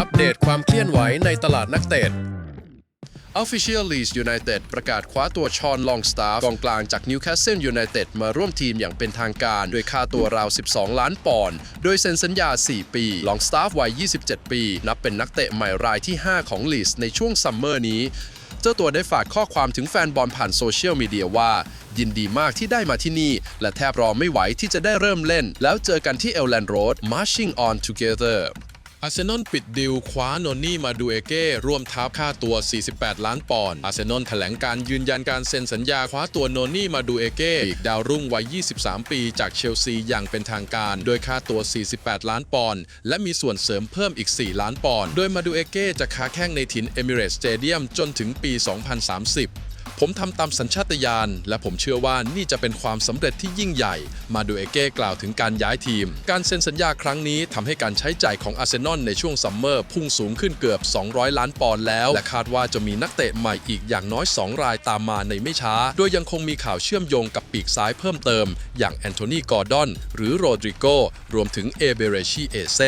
อัปเดตความเคลื่อนไหวในตลาดนักเตะ Official Leeds United ประกาศคว้าตัวชอนลองสตาร์กองกลางจาก Newcastle United มาร่วมทีมอย่างเป็นทางการ โดยค่าตัวราว 12 ล้านปอนด์โดยเซ็นสัญญา 4 ปี ลองสตาร์วัย 27 ปี นับเป็นนักเตะใหม่รายที่ 5 ของ Leeds ในช่วงซัมเมอร์นี้ เจ้าตัวได้ฝากข้อความถึงแฟนบอลผ่านโซเชียลมีเดียว่า ยินดีมากที่ได้มาที่นี่ และแทบรอไม่ไหวที่จะได้เริ่มเล่น แล้วเจอกันที่เอลแลนด์โรด marching on together อาร์เซนอลปิดดิวคว้าโนนี่มาดูเอเก้ร่วมทัพค่าตัว 48 ล้านปอนด์อาร์เซนอลแถลงการยืนยันการเซ็นสัญญาคว้าตัวโนนี่มาดูเอเก้ปีกดาวรุ่งวัย 23 ปีจากเชลซีอย่างเป็นทางการ โดยค่าตัว 48 ล้านปอนด์และมีส่วนเสริมเพิ่มอีก 4 ล้านปอนด์โดยมาดูเอเก้จะค้าแข้งในถิ่นเอมิเรตสเตเดียมจนถึงปี 2030 ผมทำตามสัญชาตญาณและผมเชื่อว่านี่จะเป็นความสำเร็จที่ยิ่งใหญ่ มาดูเอเก้กล่าวถึงการย้ายทีม การเซ็นสัญญาครั้งนี้ทำให้การใช้จ่ายของอาร์เซนอลในช่วงซัมเมอร์พุ่งสูงขึ้นเกือบ 200 ล้านปอนด์แล้ว และคาดว่าจะมีนักเตะใหม่อีกอย่างน้อย 2 รายตามมาในไม่ช้า โดยยังคงมีข่าวเชื่อมโยงกับปีกซ้ายเพิ่มเติม อย่างแอนโทนีกอร์ดอนหรือโรดริโกรวมถึงเอเบเรชีเอเซ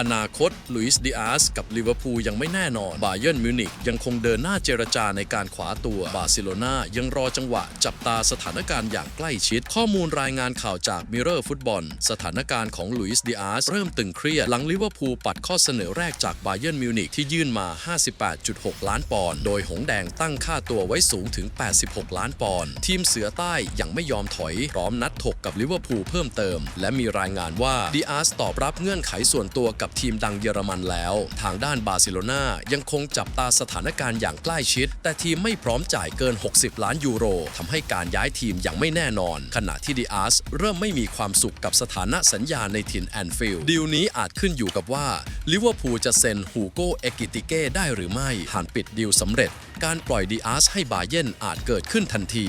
อนาคตลุยส์ดิอาสกับลิเวอร์พูลยังไม่แน่นอน บาเยิร์นมิวนิกยังคงเดินหน้าเจรจาในการขวาตัวบาร์เซโลนายังรอจังหวะ จับตาสถานการณ์อย่างใกล้ชิด ข้อมูลรายงานข่าวจากมิเรอร์ฟุตบอล สถานการณ์ของลุยส์ดิอาสเริ่มตึงเครียด หลังลิเวอร์พูลปัดข้อเสนอแรกจากบาเยิร์นมิวนิกที่ยื่นมา 58.6 ล้านปอนด์โดยหงแดงตั้งค่าตัวไว้สูงถึง 86 ล้านปอนด์ทีมเสือใต้ยังไม่ยอมถอยพร้อมนัดถกกับลิเวอร์พูลเพิ่มเติม และมีรายงานว่าดิอาสตอบรับเงื่อนไขส่วนตัวกับับทีมดังเยอรมันแล้ว ทางด้านบาร์เซโลนายังคงจับตาสถานการณ์อย่างใกล้ชิด แต่ทีมไม่พร้อมจ่ายเกิน 60 ล้านยูโรทำให้การย้ายทีมยังไม่แน่นอน ขณะที่ดิอาสเริ่มไม่มีความสุขกับสถานะสัญญาในถิ่นแอนฟิลด์ดีลนี้อาจขึ้นอยู่กับว่าลิเวอร์พูลจะเซ็นฮูโกเอกิติเก้ได้หรือไม่หากปิดดีลสำเร็จ การปล่อยดิอาสให้บาเยนอาจเกิดขึ้นทันที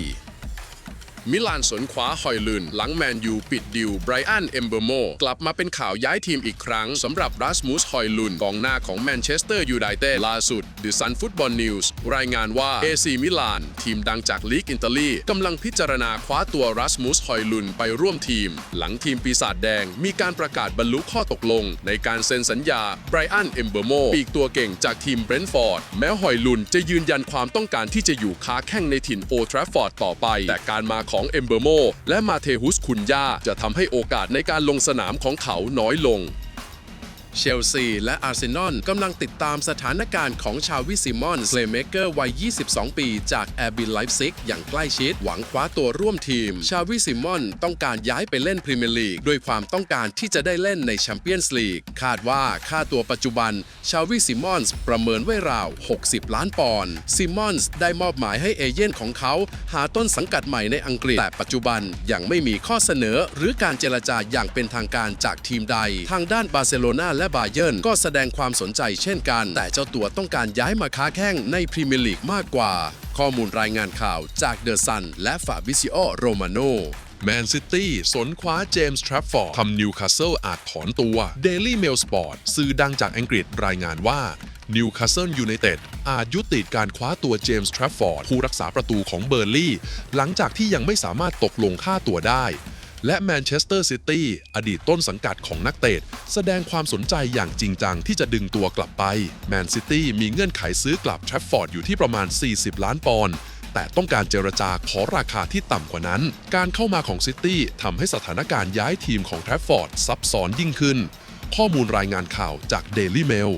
มิลานสนคว้าฮอยลุนหลังแมนยูปิดดิวไบรอันเอมเบอร์โมกลับมาเป็นข่าวย้ายทีมอีกครั้งสำหรับรัสมุสฮอยลุนกองหน้าของแมนเชสเตอร์ยูไนเต็ดล่าสุด The Sun Football News รายงานว่า AC มิลานทีมดังจากลีกอิตาลีกำลังพิจารณาคว้าตัวรัสมุสฮอยลุนไปร่วมทีม หลังทีมปีศาจแดงมีการประกาศบรรลุข้อตกลง ในการเซ็นสัญญาไบรอันเอมเบอร์โมปีกตัวเก่งจากทีมเบรนท์ฟอร์ดแม้ฮอยลุนจะยืนยันความต้องการที่จะอยู่ค้าแข้งในถิ่นโอทราฟอร์ดต่อไป แต่การมาของเอมเบอร์โมและมาเทฮุสคุนยาจะทำให้โอกาสในการลงสนามของเขาน้อยลง เชลซี และอาร์เซนอลกำลังติดตามสถานการณ์ของชาวิซิมอนส์เพลเมเกอร์วัย 22 ปีจากแอร์บินไลฟ์ซิกอย่างใกล้ชิด หวังคว้าตัวร่วมทีม ชาวิซิมอนต้องการย้ายไปเล่นพรีเมียร์ลีกด้วยความต้องการที่จะได้เล่นในแชมเปี้ยนส์ลีกคาดว่าค่าตัวปัจจุบัน ชาวิซิมอนส์ประเมินไว้ราว 60 ล้านปอนด์ซิมอนส์ได้มอบหมายให้เอเย่นของเขา หาต้นสังกัดใหม่ในอังกฤษแต่ปัจจุบันยังไม่มีข้อเสนอ หรือการเจรจาอย่างเป็นทางการจากทีมใด ทางด้านบาร์เซโลนาและบาเยิร์นก็แสดงความสนใจเช่นกัน แต่เจ้าตัวต้องการย้ายมาค้าแข้งในพรีเมียร์ลีกมากกว่า ข้อมูลรายงานข่าวจากเดอะซันและฟาบิซิโอโรมาโนแมนซิตี้สนคว้าเจมส์ทรัฟฟอร์ดทำนิวคาสเซิลอาจถอนตัว Daily Mail Sport สื่อดังจากอังกฤษรายงานว่านิวคาสเซิลยูไนเต็ดอาจยุติการคว้าตัวเจมส์ทรัฟฟอร์ดผู้รักษาประตูของเบอร์ลี่ หลังจากที่ยังไม่สามารถตกลงค่าตัวได้ และแมนเชสเตอร์ซิตี้อดีตต้นสังกัดของนักเตะแสดงความสนใจอย่างจริงจังที่จะดึงตัวกลับไปแมนซิตี้มีเงื่อนไขซื้อกลับแทรฟฟอร์ดอยู่ที่ประมาณ 40 ล้านปอนด์แต่ต้องการเจรจาขอราคาที่ต่ำกว่านั้น การเข้ามาของซิตี้ทำให้สถานการณ์ย้ายทีมของแทรฟฟอร์ดซับซ้อนยิ่งขึ้น ข้อมูลรายงานข่าวจาก Daily Mail